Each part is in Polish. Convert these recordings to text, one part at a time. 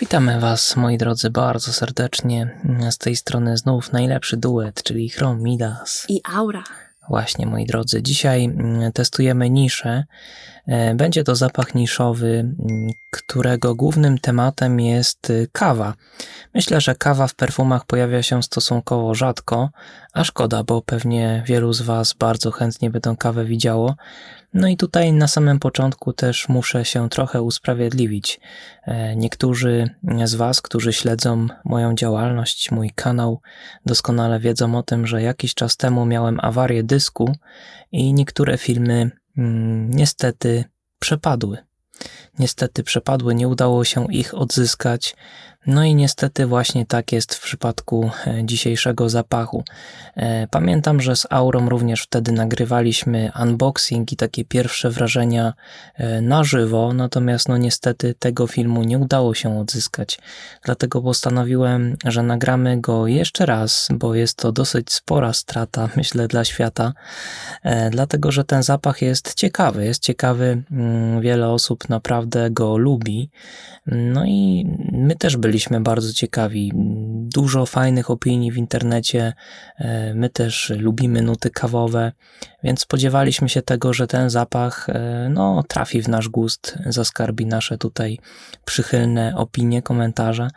Witamy Was, moi drodzy, bardzo serdecznie. Z tej strony znów najlepszy duet, czyli Chrom Midas. I aura. Właśnie, moi drodzy, dzisiaj mm, testujemy niszę. E, Będzie to zapach niszowy, mm, którego głównym tematem jest y, kawa. Myślę, że kawa w perfumach pojawia się stosunkowo rzadko, a szkoda, bo pewnie wielu z Was bardzo chętnie by tę kawę widziało. No i tutaj na samym początku też muszę się trochę usprawiedliwić. E, Niektórzy z Was, którzy śledzą moją działalność, mój kanał, doskonale wiedzą o tym, że jakiś czas temu miałem awarię dysku i niektóre filmy mm, niestety przepadły. Niestety przepadły, nie udało się ich odzyskać. No i niestety właśnie tak jest w przypadku e, dzisiejszego zapachu. E, Pamiętam, że z Aurą również wtedy nagrywaliśmy unboxing i takie pierwsze wrażenia e, na żywo, natomiast no niestety tego filmu nie udało się odzyskać. Dlatego postanowiłem, że nagramy go jeszcze raz, bo jest to dosyć spora strata, myślę, dla świata, dlatego że ten zapach jest ciekawy. Jest ciekawy, mm, wiele osób naprawdę go lubi. No i my też byliśmy bardzo ciekawi. Dużo fajnych opinii w internecie. e, My też lubimy nuty kawowe, więc spodziewaliśmy się tego, że ten zapach e, no, trafi w nasz gust, zaskarbi nasze tutaj przychylne opinie, komentarze.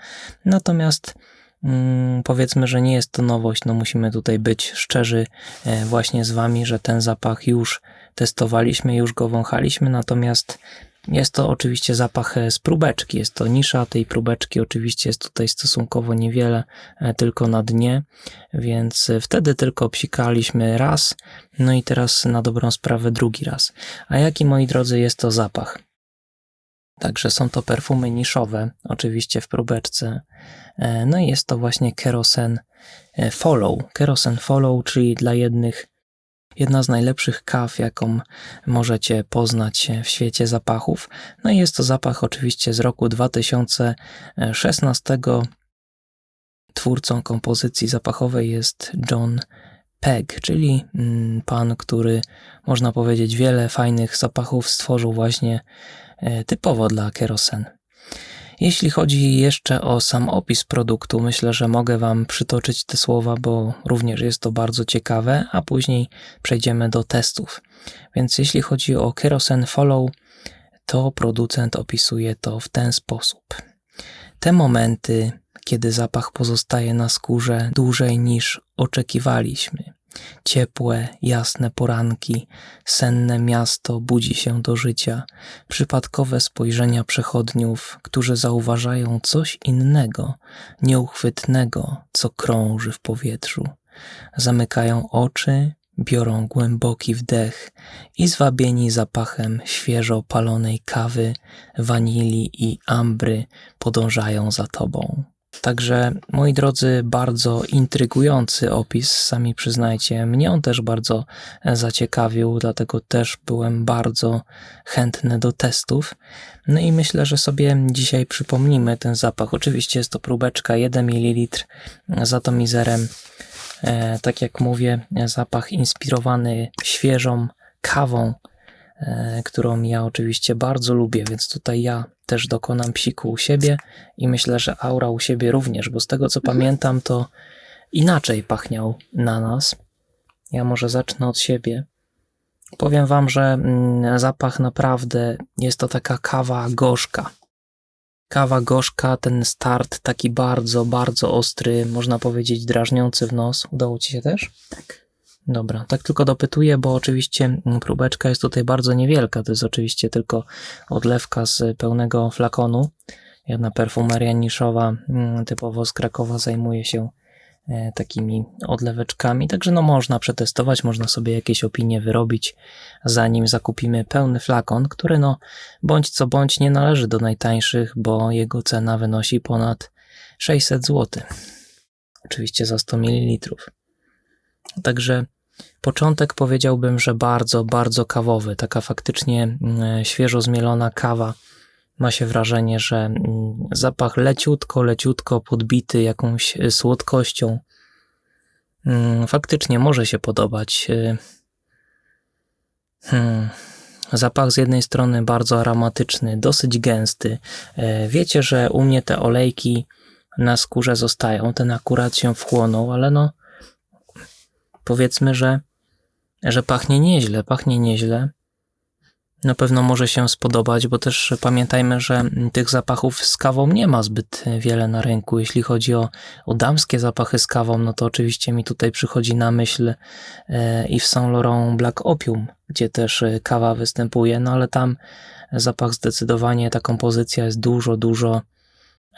Natomiast mm, powiedzmy, że nie jest to nowość, no musimy tutaj być szczerzy e, właśnie z wami, że ten zapach już testowaliśmy, już go wąchaliśmy, natomiast jest to oczywiście zapach e, z próbeczki, jest to nisza tej próbeczki, oczywiście jest tutaj stosunkowo niewiele, e, tylko na dnie, więc e, wtedy tylko psikaliśmy raz, no i teraz na dobrą sprawę drugi raz. A jaki, moi drodzy, jest to zapach? Także są to perfumy niszowe, oczywiście w próbeczce. No i jest to właśnie Kerosen Follow. Kerosen Follow, czyli dla jednych jedna z najlepszych kaw, jaką możecie poznać w świecie zapachów. No i jest to zapach oczywiście z roku 2016. Twórcą kompozycji zapachowej jest John Pegg, czyli mm, pan, który można powiedzieć wiele fajnych zapachów stworzył właśnie e, typowo dla kerosen. Jeśli chodzi jeszcze o sam opis produktu, myślę, że mogę Wam przytoczyć te słowa, bo również jest to bardzo ciekawe, a później przejdziemy do testów. Więc jeśli chodzi o Kerosen Follow, to producent opisuje to w ten sposób. Te momenty, kiedy zapach pozostaje na skórze dłużej niż oczekiwaliśmy. Ciepłe, jasne poranki, senne miasto budzi się do życia, przypadkowe spojrzenia przechodniów, którzy zauważają coś innego, nieuchwytnego, co krąży w powietrzu. Zamykają oczy, biorą głęboki wdech i zwabieni zapachem świeżo palonej kawy, wanilii i ambry podążają za tobą. Także, moi drodzy, bardzo intrygujący opis, sami przyznajcie. Mnie on też bardzo zaciekawił, dlatego też byłem bardzo chętny do testów. No i myślę, że sobie dzisiaj przypomnimy ten zapach. Oczywiście jest to próbeczka 1 ml z atomizerem. E, tak jak mówię, zapach inspirowany świeżą kawą, e, którą ja oczywiście bardzo lubię, więc tutaj ja też dokonam psiku u siebie i myślę, że aura u siebie również, bo z tego co pamiętam, to inaczej pachniał na nas. Ja może zacznę od siebie. Powiem wam, że mm, zapach naprawdę jest to taka kawa gorzka. Kawa gorzka, ten start taki bardzo, bardzo ostry, można powiedzieć drażniący w nos. Udało ci się też? Tak. Dobra, tak tylko dopytuję, bo oczywiście mm, próbeczka jest tutaj bardzo niewielka. To jest oczywiście tylko odlewka z pełnego flakonu. Jedna perfumeria niszowa, mm, typowo z Krakowa, zajmuje się e, takimi odleweczkami. Także no można przetestować, można sobie jakieś opinie wyrobić, zanim zakupimy pełny flakon, który no bądź co bądź nie należy do najtańszych, bo jego cena wynosi ponad 600 zł. Oczywiście za 100 ml. Także Początek powiedziałbym, że bardzo, bardzo kawowy. Taka faktycznie mm, świeżo zmielona kawa. Ma się wrażenie, że mm, zapach leciutko, leciutko podbity jakąś y, słodkością. Mm, Faktycznie może się podobać. Y, Hmm. Zapach z jednej strony bardzo aromatyczny, dosyć gęsty. E, Wiecie, że u mnie te olejki na skórze zostają, ten akurat się wchłonął, ale no powiedzmy, że, że pachnie nieźle, pachnie nieźle. Na pewno może się spodobać, bo też pamiętajmy, że tych zapachów z kawą nie ma zbyt wiele na rynku. Jeśli chodzi o, o damskie zapachy z kawą, no to oczywiście mi tutaj przychodzi na myśl e, Yves Saint Laurent Black Opium, gdzie też e, kawa występuje, no ale tam zapach zdecydowanie, ta kompozycja jest dużo, dużo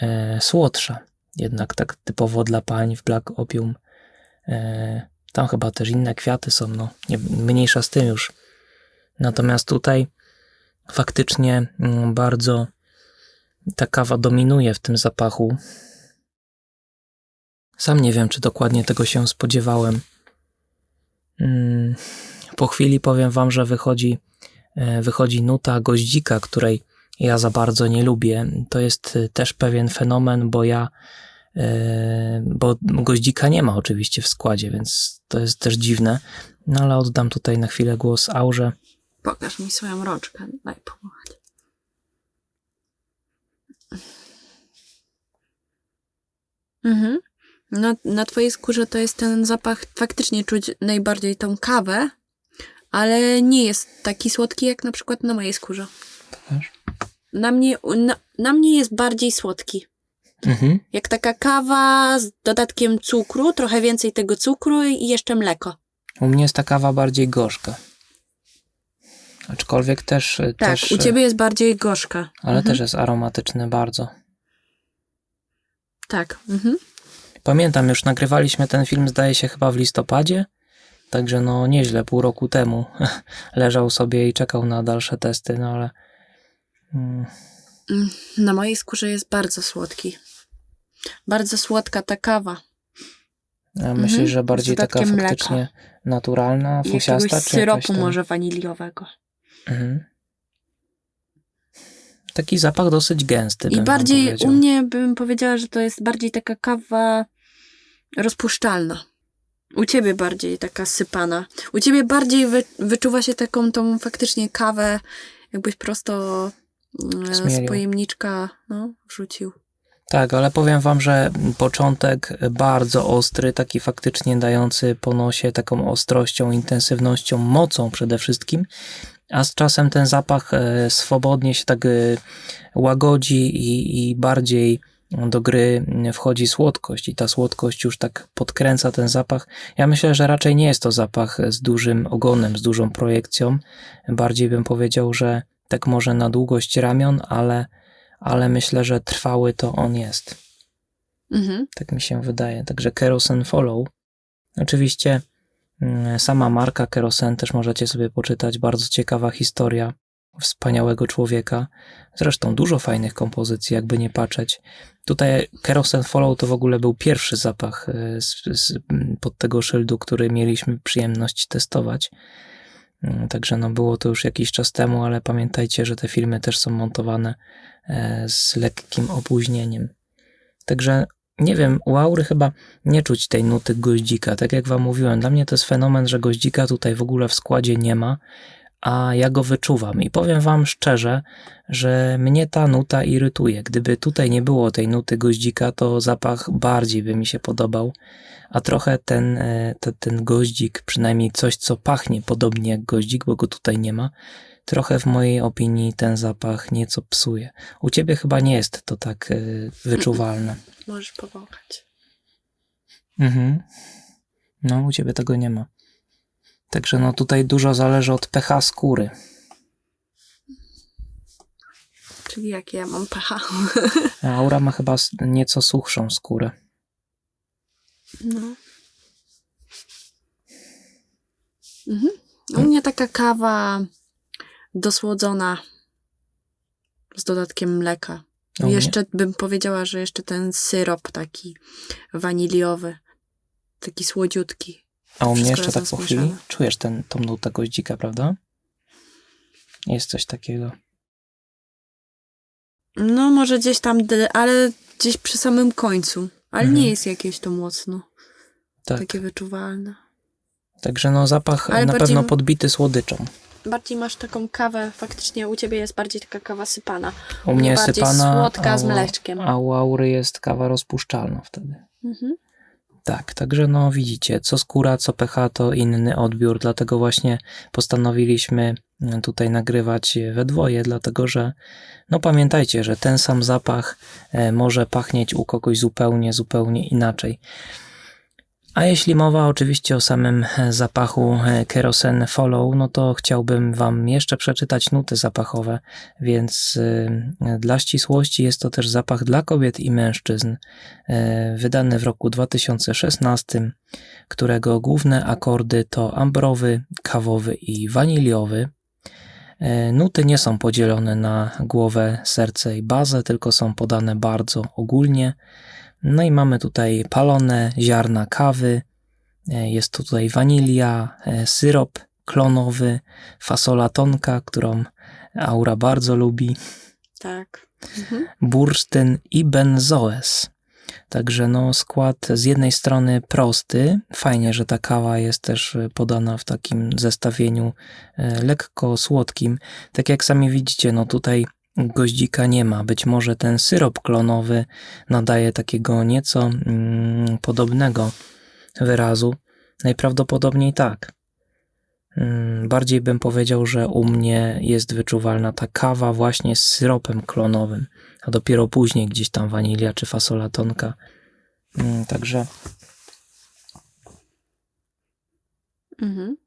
e, słodsza. Jednak tak typowo dla pań w Black Opium. Tam chyba też inne kwiaty są, no nie, mniejsza z tym już. Natomiast tutaj faktycznie mm, bardzo ta kawa dominuje w tym zapachu. Sam nie wiem, czy dokładnie tego się spodziewałem. Mm, Po chwili powiem wam, że wychodzi, e, wychodzi nuta goździka, której ja za bardzo nie lubię. To jest e, też pewien fenomen, bo ja bo goździka nie ma oczywiście w składzie, więc to jest też dziwne. No ale oddam tutaj na chwilę głos Aurze. Pokaż mi swoją rączkę. Daj pomachać. Mhm. No, na twojej skórze to jest ten zapach, faktycznie czuć najbardziej tą kawę, ale nie jest taki słodki jak na przykład na mojej skórze. Na mnie, na, na mnie jest bardziej słodki. Mhm. Jak taka kawa z dodatkiem cukru, trochę więcej tego cukru i jeszcze mleko. U mnie jest ta kawa bardziej gorzka. Aczkolwiek też. Tak, też u ciebie jest bardziej gorzka. Ale Mhm. też jest aromatyczny bardzo. Tak. Mhm. Pamiętam, już nagrywaliśmy ten film, zdaje się, chyba w listopadzie. Także no nieźle, pół roku temu leżał sobie i czekał na dalsze testy, no ale. Mm, Mm, Na mojej skórze jest bardzo słodki. Bardzo słodka ta kawa. a myślisz, że bardziej Mhm. Taka faktycznie naturalna, I fusiasta, jakiegoś czy syropu tam... może waniliowego. Mhm. Taki zapach dosyć gęsty. I bardziej u mnie bym powiedziała, że to jest bardziej taka kawa rozpuszczalna. U ciebie bardziej taka sypana. U ciebie bardziej wy, wyczuwa się taką tą faktycznie kawę, jakbyś prosto mm, z pojemniczka no, wrzucił. Tak, ale powiem wam, że początek bardzo ostry, taki faktycznie dający po nosie taką ostrością, intensywnością, mocą przede wszystkim, a z czasem ten zapach e, swobodnie się tak e, łagodzi i, i bardziej do gry wchodzi słodkość i ta słodkość już tak podkręca ten zapach. Ja myślę, że raczej nie jest to zapach z dużym ogonem, z dużą projekcją. Bardziej bym powiedział, że tak może na długość ramion, ale ale myślę, że trwały to on jest. Mhm. Tak mi się wydaje. Także Kerosene Follow. Oczywiście mm, sama marka Kerosene też możecie sobie poczytać. Bardzo ciekawa historia wspaniałego człowieka. Zresztą dużo fajnych kompozycji, jakby nie patrzeć. Tutaj Kerosene Follow to w ogóle był pierwszy zapach e, z, z, pod tego szyldu, który mieliśmy przyjemność testować. Mm, Także no było to już jakiś czas temu, ale pamiętajcie, że te filmy też są montowane e, z lekkim opóźnieniem. Także nie wiem, u Aury chyba nie czuć tej nuty goździka. Tak jak wam mówiłem, dla mnie to jest fenomen, że goździka tutaj w ogóle w składzie nie ma, a ja go wyczuwam. I powiem wam szczerze, że mnie ta nuta irytuje. Gdyby tutaj nie było tej nuty goździka, to zapach bardziej by mi się podobał, a trochę ten, e, te, ten goździk, przynajmniej coś, co pachnie podobnie jak goździk, bo go tutaj nie ma, trochę w mojej opinii ten zapach nieco psuje. U ciebie chyba nie jest to tak e, wyczuwalne. Możesz powąchać. Mhm. No, u ciebie tego nie ma. Także no tutaj dużo zależy od pH skóry. Czyli jakie ja mam pH. Aura ma chyba nieco suchszą skórę. No. Mhm. U mnie taka kawa dosłodzona z dodatkiem mleka. A u mnie- jeszcze bym powiedziała, że jeszcze ten syrop taki waniliowy, taki słodziutki. A u mnie wszystko jeszcze tak po chwili zmieszane. czujesz ten, tą nutę goździka, prawda? Jest coś takiego. No może gdzieś tam, ale gdzieś przy samym końcu. Ale Mhm. nie jest jakieś to mocno Tak. takie wyczuwalne. Także no zapach Ale na bardziej- pewno podbity słodyczą. bardziej masz taką kawę, faktycznie u ciebie jest bardziej taka kawa sypana. U mnie bardziej sypana, słodka a z u- mleczkiem. A u Aury jest kawa rozpuszczalna wtedy. Mhm. Tak, także no widzicie, co skóra, co pH to inny odbiór, dlatego właśnie postanowiliśmy mm, tutaj nagrywać we dwoje, dlatego że no pamiętajcie, że ten sam zapach e, może pachnieć u kogoś zupełnie, zupełnie inaczej. A jeśli mowa oczywiście o samym e, zapachu e, Kerosen Follow, no to chciałbym Wam jeszcze przeczytać nuty zapachowe, więc e, dla ścisłości jest to też zapach dla kobiet i mężczyzn, wydany w roku 2016, którego główne akordy to ambrowy, kawowy i waniliowy. Nuty nie są podzielone na głowę, serce i bazę, tylko są podane bardzo ogólnie. No i mamy tutaj palone ziarna kawy, e, jest tutaj wanilia, e, syrop klonowy, fasola tonka, którą Aura bardzo lubi, Tak. Mhm. bursztyn i benzoes. Także no skład z jednej strony prosty, fajnie, że ta kawa jest też podana w takim zestawieniu e, lekko słodkim. Tak jak sami widzicie, no tutaj goździka nie ma. Być może ten syrop klonowy nadaje takiego nieco mm, podobnego wyrazu. Najprawdopodobniej tak. Mm, Bardziej bym powiedział, że u mnie jest wyczuwalna ta kawa właśnie z syropem klonowym, a dopiero później gdzieś tam wanilia czy fasola tonka. Mm, Także Mhm.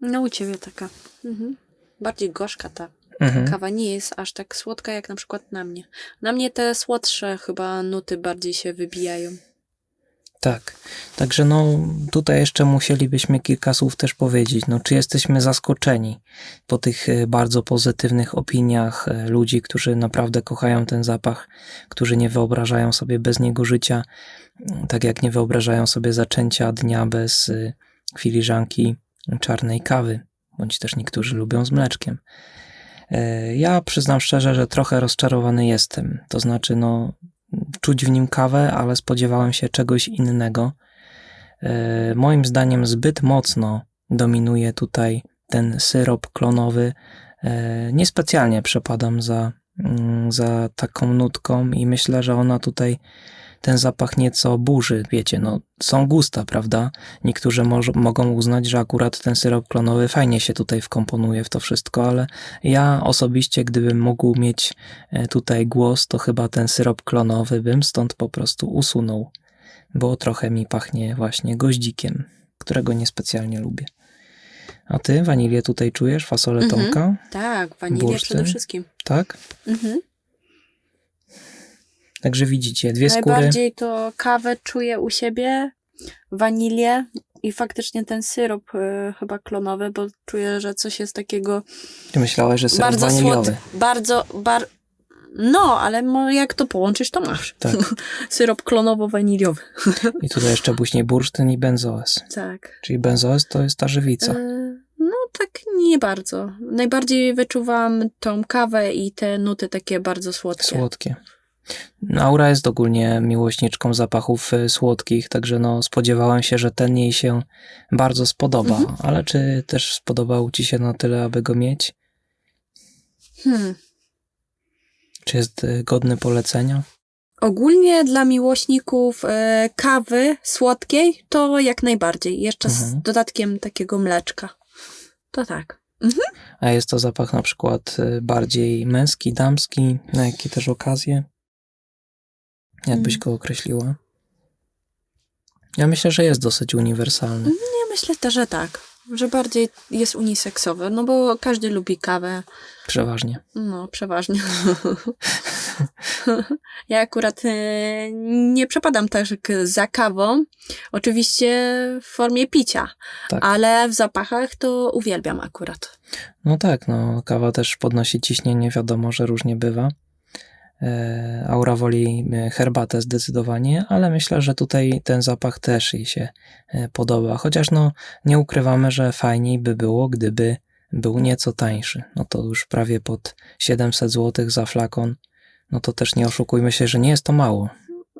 No u ciebie taka. Mhm. Bardziej gorzka ta mhm. kawa nie jest aż tak słodka jak na przykład na mnie. Na mnie te słodsze chyba nuty bardziej się wybijają. Tak. Także no tutaj jeszcze musielibyśmy kilka słów też powiedzieć. No, czy jesteśmy zaskoczeni po tych e, bardzo pozytywnych opiniach e, ludzi, którzy naprawdę kochają ten zapach, którzy nie wyobrażają sobie bez niego życia, mm, tak jak nie wyobrażają sobie zaczęcia dnia bez e, filiżanki czarnej kawy, bądź też niektórzy lubią z mleczkiem. E, Ja przyznam szczerze, że trochę rozczarowany jestem. To znaczy, no, czuć w nim kawę, ale spodziewałem się czegoś innego. E, Moim zdaniem zbyt mocno dominuje tutaj ten syrop klonowy. E, Niespecjalnie przepadam za, mm, za taką nutką i myślę, że ona tutaj ten zapach nieco burzy. Wiecie, no są gusta, prawda? Niektórzy moż- mogą uznać, że akurat ten syrop klonowy fajnie się tutaj wkomponuje w to wszystko, ale ja osobiście, gdybym mógł mieć e, tutaj głos, to chyba ten syrop klonowy bym stąd po prostu usunął, bo trochę mi pachnie właśnie goździkiem, którego niespecjalnie lubię. A ty wanilię tutaj czujesz, fasolę Mhm. Tak, wanilię Bursztyn? przede wszystkim. tak? Mhm. Także widzicie, dwie skóry. Najbardziej to kawę czuję u siebie, wanilię i faktycznie ten syrop y, chyba klonowy, bo czuję, że coś jest takiego Ty myślałeś, że syrop bardzo waniliowy. słodki. Bardzo, bar... No, ale jak to połączysz, to masz. Tak. Syrop klonowo-waniliowy. I tutaj jeszcze później bursztyn i benzoes. Tak. Czyli benzoes to jest ta żywica. Y, No, tak nie bardzo. Najbardziej wyczuwam tą kawę i te nuty takie bardzo słodkie. Słodkie. Aura jest ogólnie miłośniczką zapachów y, słodkich, także no spodziewałem się, że ten jej się bardzo spodoba. Mhm. Ale czy też spodobał ci się na tyle, aby go mieć? Hmm. Czy jest y, godny polecenia? Ogólnie dla miłośników e, kawy słodkiej to jak najbardziej. Jeszcze z Mhm. dodatkiem takiego mleczka. To tak. A jest to zapach na przykład y, bardziej męski, damski, na jakie też okazje? Jakbyś Mm. go określiła? Ja myślę, że jest dosyć uniwersalny. Ja myślę też, że tak. Że bardziej jest uniseksowy, no bo każdy lubi kawę. Przeważnie. No, przeważnie. ja akurat e, nie przepadam tak za kawą. Oczywiście w formie picia, Tak. ale w zapachach to uwielbiam akurat. No tak, no kawa też podnosi ciśnienie, wiadomo, że różnie bywa. E, Aura woli e, herbatę zdecydowanie, ale myślę, że tutaj ten zapach też jej się e, podoba. Chociaż no nie ukrywamy, że fajniej by było, gdyby był nieco tańszy. No to już prawie pod 700 zł za flakon. No to też nie oszukujmy się, że nie jest to mało.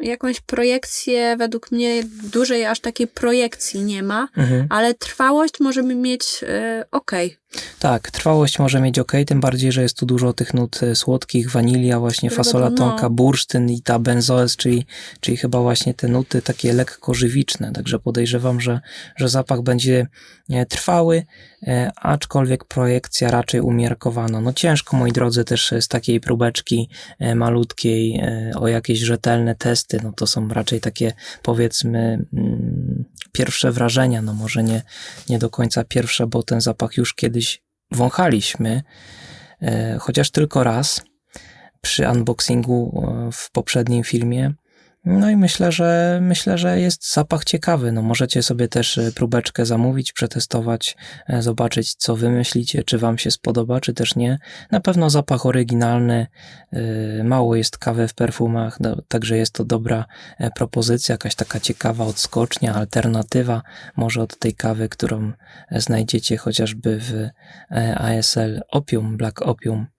Jakąś projekcję, według mnie dużej aż takiej projekcji nie ma, Mhm. ale trwałość możemy mieć e, okej. Tak, trwałość może mieć ok, tym bardziej, że jest tu dużo tych nut e, słodkich, wanilia, właśnie fasola to, no. tonka, bursztyn i ta benzoes, czyli, czyli chyba właśnie te nuty takie lekko żywiczne, także podejrzewam, że, że zapach będzie e, trwały, e, aczkolwiek projekcja raczej umiarkowana. No ciężko, moi drodzy, też z takiej próbeczki malutkiej o jakieś rzetelne testy, no to są raczej takie powiedzmy mm, pierwsze wrażenia, no może nie, nie do końca pierwsze, bo ten zapach już kiedyś wąchaliśmy, e, chociaż tylko raz przy unboxingu e, w poprzednim filmie. No i myślę, że myślę, że jest zapach ciekawy. No możecie sobie też e, próbeczkę zamówić, przetestować, e, zobaczyć co wy myślicie, czy wam się spodoba, czy też nie. Na pewno zapach oryginalny, e, mało jest kawy w perfumach, no, także jest to dobra propozycja, jakaś taka ciekawa odskocznia, alternatywa może od tej kawy, którą znajdziecie chociażby w ASL Opium, Black Opium.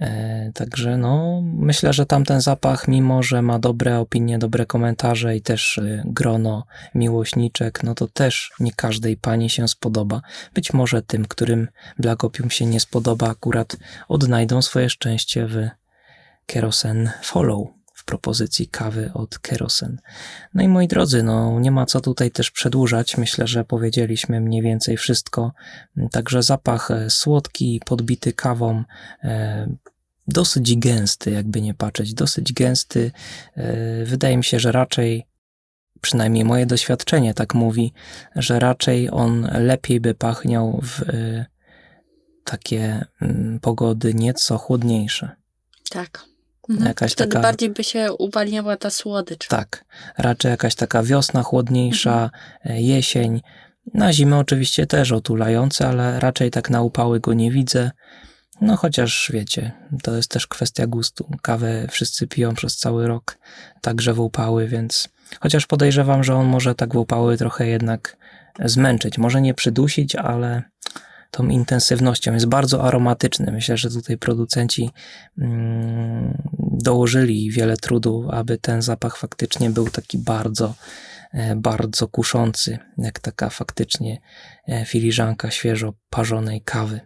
E, Także no, myślę, że tamten zapach, mimo że ma dobre opinie, dobre komentarze i też e, grono miłośniczek, no to też nie każdej pani się spodoba. Być może tym, którym Black Opium się nie spodoba, akurat odnajdą swoje szczęście w Kerosen Follow propozycji kawy od Kerosen. No i moi drodzy, no nie ma co tutaj też przedłużać. Myślę, że powiedzieliśmy mniej więcej wszystko. Także zapach e, słodki, podbity kawą, e, dosyć gęsty, jakby nie patrzeć, dosyć gęsty. E, Wydaje mi się, że raczej, przynajmniej moje doświadczenie tak mówi, że raczej on lepiej by pachniał w takie mm, pogody nieco chłodniejsze. Tak. Mhm. Jakaś Wtedy taka- bardziej by się uwalniała ta słodycz. Tak, raczej jakaś taka wiosna chłodniejsza, e, jesień. Na zimę oczywiście też otulające, ale raczej tak na upały go nie widzę. No chociaż wiecie, to jest też kwestia gustu. Kawę wszyscy piją przez cały rok, także w upały, więc chociaż podejrzewam, że on może tak w upały trochę jednak zmęczyć. Może nie przydusić, ale tą intensywnością jest bardzo aromatyczny. Myślę, że tutaj producenci mm, dołożyli wiele trudu, aby ten zapach faktycznie był taki bardzo, e, bardzo kuszący, jak taka faktycznie e, filiżanka świeżo parzonej kawy.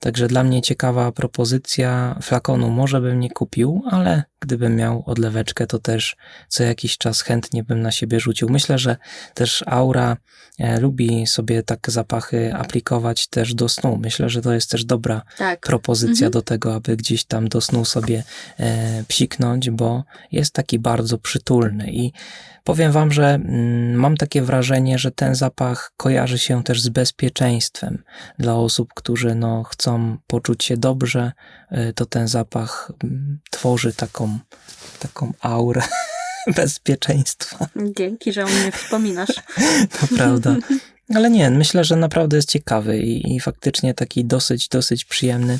Także dla mnie ciekawa propozycja flakonu. Może bym nie kupił, ale gdybym miał odleweczkę, to też co jakiś czas chętnie bym na siebie rzucił. Myślę, że też Aura e, lubi sobie tak zapachy aplikować też do snu. Myślę, że to jest też dobra Tak. propozycja Mhm. do tego, aby gdzieś tam do snu sobie e, psiknąć, bo jest taki bardzo przytulny i powiem wam, że mm, mam takie wrażenie, że ten zapach kojarzy się też z bezpieczeństwem dla osób, którzy no, chcą poczuć się dobrze, e, to ten zapach mm, tworzy taką, taką aurę bezpieczeństwa. Dzięki, że o mnie wspominasz. To prawda. Ale nie, myślę, że naprawdę jest ciekawy i, i faktycznie taki dosyć, dosyć przyjemny.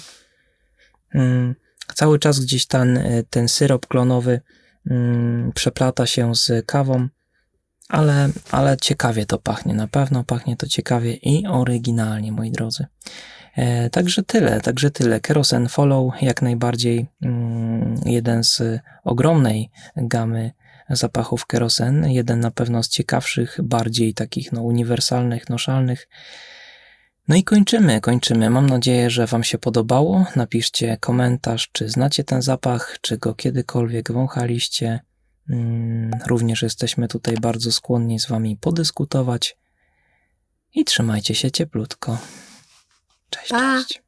Mm, cały czas gdzieś ten, y, ten syrop klonowy mm, przeplata się z kawą, ale, ale ciekawie to pachnie, na pewno pachnie to ciekawie i oryginalnie, moi drodzy. E, także tyle, także tyle. Kerosen Follow, jak najbardziej mm, jeden z ogromnej gamy zapachów kerosen. Jeden na pewno z ciekawszych, bardziej takich no, uniwersalnych, noszalnych. No i kończymy, kończymy. Mam nadzieję, że Wam się podobało. Napiszcie komentarz, czy znacie ten zapach, czy go kiedykolwiek wąchaliście. Mm, Również jesteśmy tutaj bardzo skłonni z Wami podyskutować. I trzymajcie się cieplutko. Cześć, Pa. cześć.